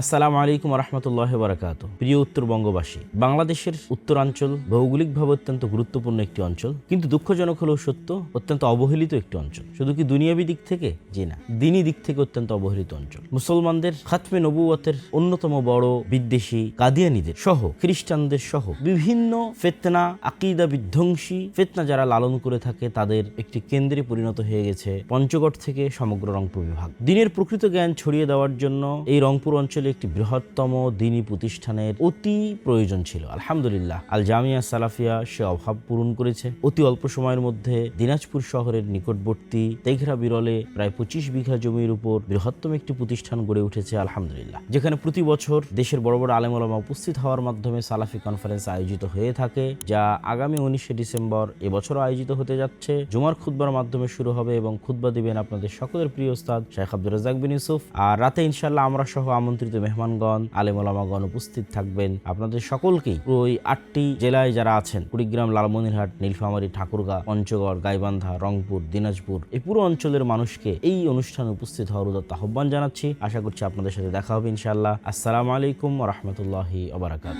আসসালামু আলাইকুম রহমতুল্লাহ বারাকাত প্রিয় উত্তরবঙ্গবাসী, বাংলাদেশের উত্তরাঞ্চল ভৌগোলিকভাবে অত্যন্ত গুরুত্বপূর্ণ একটি অঞ্চল, কিন্তু দুঃখজনক হলেও সত্য, অত্যন্ত অবহেলিত একটি অঞ্চল। শুধু কি দুনিয়াবী দিক থেকে? যে না দিনী দিক থেকে অত্যন্ত অবহেলিত অঞ্চল। মুসলমানদের খাতমে নবুয়তের অন্যতম বড় বিদ্বেষী কাদিয়ানিদের সহ, খ্রিস্টানদের সহ বিভিন্ন ফেতনা, আকিদা বিধ্বংসী ফেতনা যারা লালন করে থাকে, তাদের একটি কেন্দ্রে পরিণত হয়ে গেছে পঞ্চগড় থেকে সমগ্র রংপুর বিভাগ। দিনের প্রকৃত জ্ঞান ছড়িয়ে দেওয়ার জন্য এই রংপুর অঞ্চলে একটি বৃহত্তম দিনী প্রতিষ্ঠানের অতি প্রয়োজন ছিল। আলহামদুলিল্লাহ, আল জামিয়া সালাফিয়া সে অভাব পূরণ করেছে। অতি অল্প সময়ের মধ্যে দিনাজপুর শহরের নিকটবর্তী তেঘরা বিরলে প্রায় পঁচিশ বিঘা জমির উপর বৃহত্তম একটি প্রতিষ্ঠান গড়ে উঠেছে, আলহামদুলিল্লাহ। যেখানে প্রতি বছর দেশের বড় বড় আলেমলামা উপস্থিত হওয়ার মাধ্যমে সালাফি কনফারেন্স আয়োজিত হয়ে থাকে, যা আগামী উনিশে ডিসেম্বর এবছরও আয়োজিত হতে যাচ্ছে। জুমার খুতবার মাধ্যমে শুরু হবে এবং খুতবা দিবেন আপনাদের সকলের প্রিয় ওস্তাদ শেখ আব্দুর রাজাক বিন ইউসুফ। আর রাতে ইনশাল্লাহ আমরা সহ আমন্ত্রিত মেহমানগণ, আলেমলামাগণ উপস্থিত থাকবেন। আপনাদের সকলকেই ওই আটটি জেলায় যারা আছেন, কুড়িগ্রাম, লালমনিরহাট, নীলফামারী, ঠাকুরগা, পঞ্চগড়, গাইবান্ধা, রংপুর, দিনাজপুর এই পুরো অঞ্চলের মানুষকে এই অনুষ্ঠানে উপস্থিত হওয়ার উদত্ত আহ্বান জানাচ্ছি। আশা করছি আপনাদের সাথে দেখা হবে ইনশাআল্লাহ। আসসালামু আলাইকুম রহমতুল্লাহি ওবরাকাত